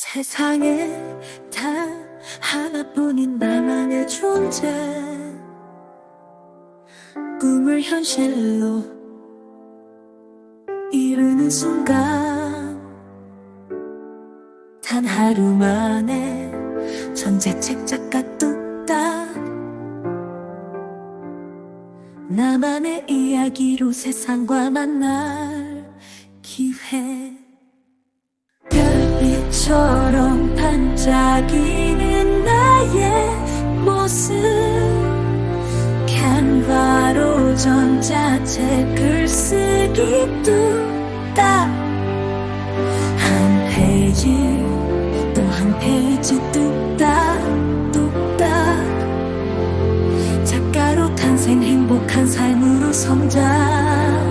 세상에 다 하나뿐인 나만의 존재. 꿈을 현실로 이루는 순간 단 하루 만에 전자책 작가 뚝딱 나만의 이야기로 세상과 만날 기회 별빛처럼 반짝이는 나의 모습. 캔바로 전자책을 쓰기 뚝딱. 한 페이지 또 한 페이지 뚝딱 뚝딱. 작가로 탄생 행복한 삶으로 성장